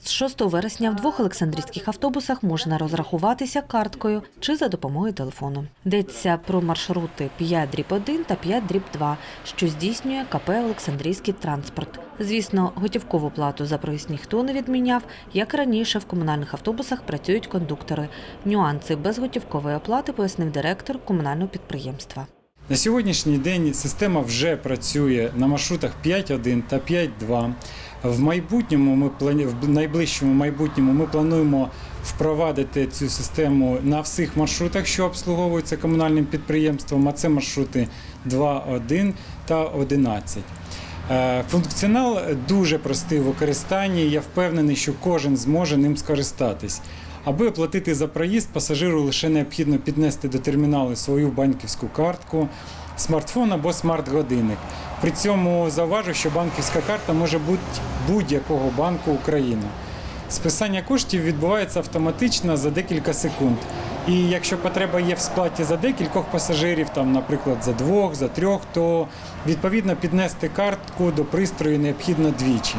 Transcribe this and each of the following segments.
З 6 вересня в двох олександрійських автобусах можна розрахуватися карткою чи за допомогою телефону. Йдеться про маршрути 5 дріб 1 та 5 дріб 2, що здійснює КП Олександрійський транспорт. Звісно, готівкову плату за проїзд ніхто не відміняв. Як раніше, в комунальних автобусах працюють кондуктори. Нюанси безготівкової оплати пояснив директор комунального підприємства. На сьогоднішній день система вже працює на маршрутах 5.1 та 5.2. В майбутньому ми плані... в найближчому майбутньому ми плануємо впровадити цю систему на всіх маршрутах, що обслуговуються комунальним підприємством. А це маршрути 2.1 та 11. Е, Функціонал дуже простий в використанні. Я впевнений, що кожен зможе ним скористатись. Аби оплатити за проїзд, пасажиру лише необхідно піднести до терміналу свою банківську картку, смартфон або смарт-годинник. При цьому зауважу, що банківська карта може бути будь-якого банку України. Списання коштів відбувається автоматично за декілька секунд. І якщо потреба є в сплаті за декількох пасажирів, там, наприклад, за двох, за трьох, то відповідно піднести картку до пристрою необхідно двічі.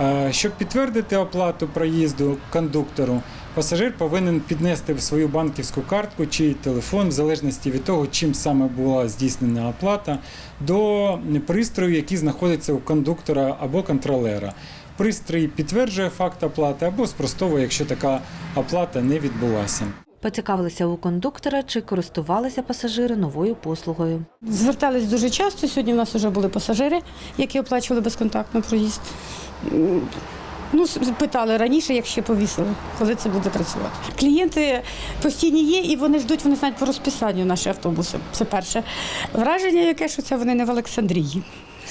Е, Щоб підтвердити оплату проїзду кондуктору, пасажир повинен піднести в свою банківську картку чи телефон, в залежності від того, чим саме була здійснена оплата, до пристрою, який знаходиться у кондуктора або контролера. Пристрій підтверджує факт оплати або спростовує, якщо така оплата не відбулася. Поцікавилися у кондуктора, чи користувалися пасажири новою послугою. Звертались дуже часто. Сьогодні в нас вже були пасажири, які оплачували безконтактно проїзд. Ну, питали раніше, як ще повісили, коли це буде працювати. Клієнти постійні є і вони ждуть, вони знають по розписанню наші автобуси. Це перше. Враження яке, що це вони не в Олександрії.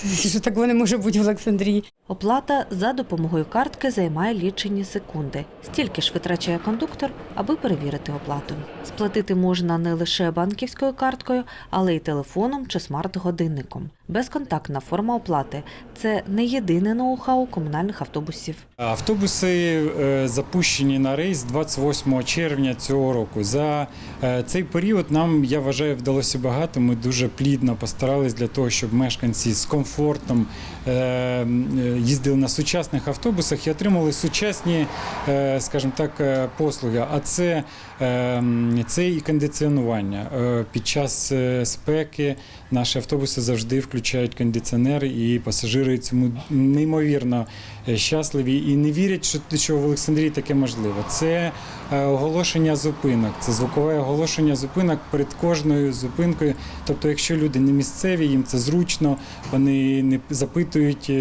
Що так вони можуть бути в Олександрії. Оплата за допомогою картки займає лічені секунди. Стільки ж витрачає кондуктор, аби перевірити оплату. Сплатити можна не лише банківською карткою, але й телефоном чи смарт-годинником. Безконтактна форма оплати це не єдине ноу-хау комунальних автобусів. Автобуси е, запущені на рейс 28 червня цього року. За е, цей період нам, я вважаю, вдалося багато. Ми дуже плідно постарались для того, щоб мешканці з комфортом е, їздили на сучасних автобусах і отримали сучасні, е, скажімо так, е, послуги. А це, е, це і кондиціонування. Під час спеки наші автобуси завжди включають кондиціонер, і пасажири цьому неймовірно щасливі і не вірять, що, в Олександрії таке можливо. Це оголошення зупинок, це звукове оголошення зупинок перед кожною зупинкою. Тобто, якщо люди не місцеві, їм це зручно, вони не запитують,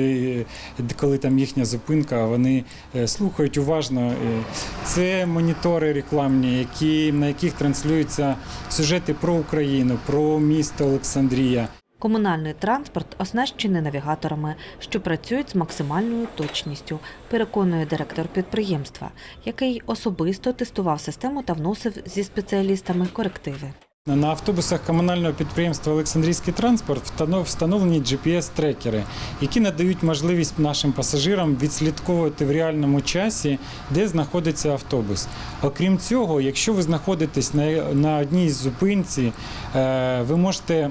коли там їхня зупинка, вони е, слухають уважно. Е, Це монітори рекламні, які, на яких транслюються сюжети про Україну, про місто Олександрія. Комунальний транспорт оснащений навігаторами, що працюють з максимальною точністю, переконує директор підприємства, який особисто тестував систему та вносив зі спеціалістами корективи. На автобусах комунального підприємства Олександрійський транспорт встановлені GPS-трекери, які надають можливість нашим пасажирам відслідковувати в реальному часі, де знаходиться автобус. Окрім цього, якщо ви знаходитесь на, одній з зупинці, е, ви можете,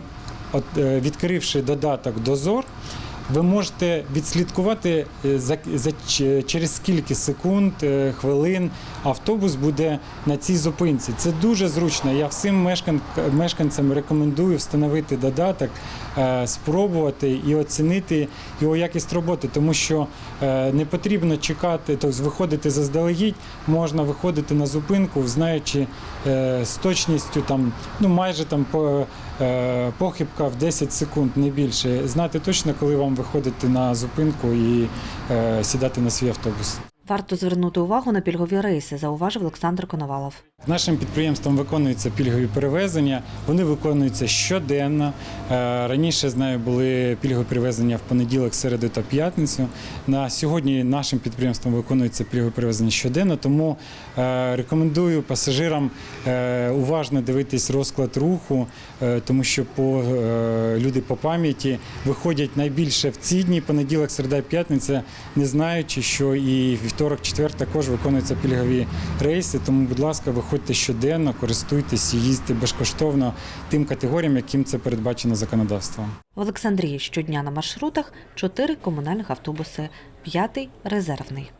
е, відкривши додаток Дозор, ви можете відслідкувати е, за, за через скільки секунд, е, хвилин автобус буде на цій зупинці. Це дуже зручно. Я всім мешкан, мешканцям рекомендую встановити додаток, е, спробувати і оцінити його якість роботи, тому що не потрібно чекати, тобто виходити заздалегідь, можна виходити на зупинку, знаючи з точністю там, ну майже там по, похибка в 10 секунд, не більше. Знати точно, коли вам виходити на зупинку і е, сідати на свій автобус. Варто звернути увагу на пільгові рейси, зауважив Олександр Коновалов. Нашим підприємством виконуються пільгові перевезення. Вони виконуються щоденно. Е, Раніше знаю, були пільгові перевезення в понеділок, середу та п'ятницю. На сьогодні нашим підприємством виконується пільгові перевезення щоденно. Тому е, рекомендую пасажирам е, уважно дивитись розклад руху, тому що люди по пам'яті виходять найбільше в ці дні, понеділок, середа, п'ятниця, не знаючи, що і вівторок, четвер також виконуються пільгові рейси. Тому, будь ласка, виходьте щоденно, користуйтесь і їздьте безкоштовно тим категоріям, яким це передбачено законодавством. В Олександрії щодня на маршрутах чотири комунальних автобуси, п'ятий резервний.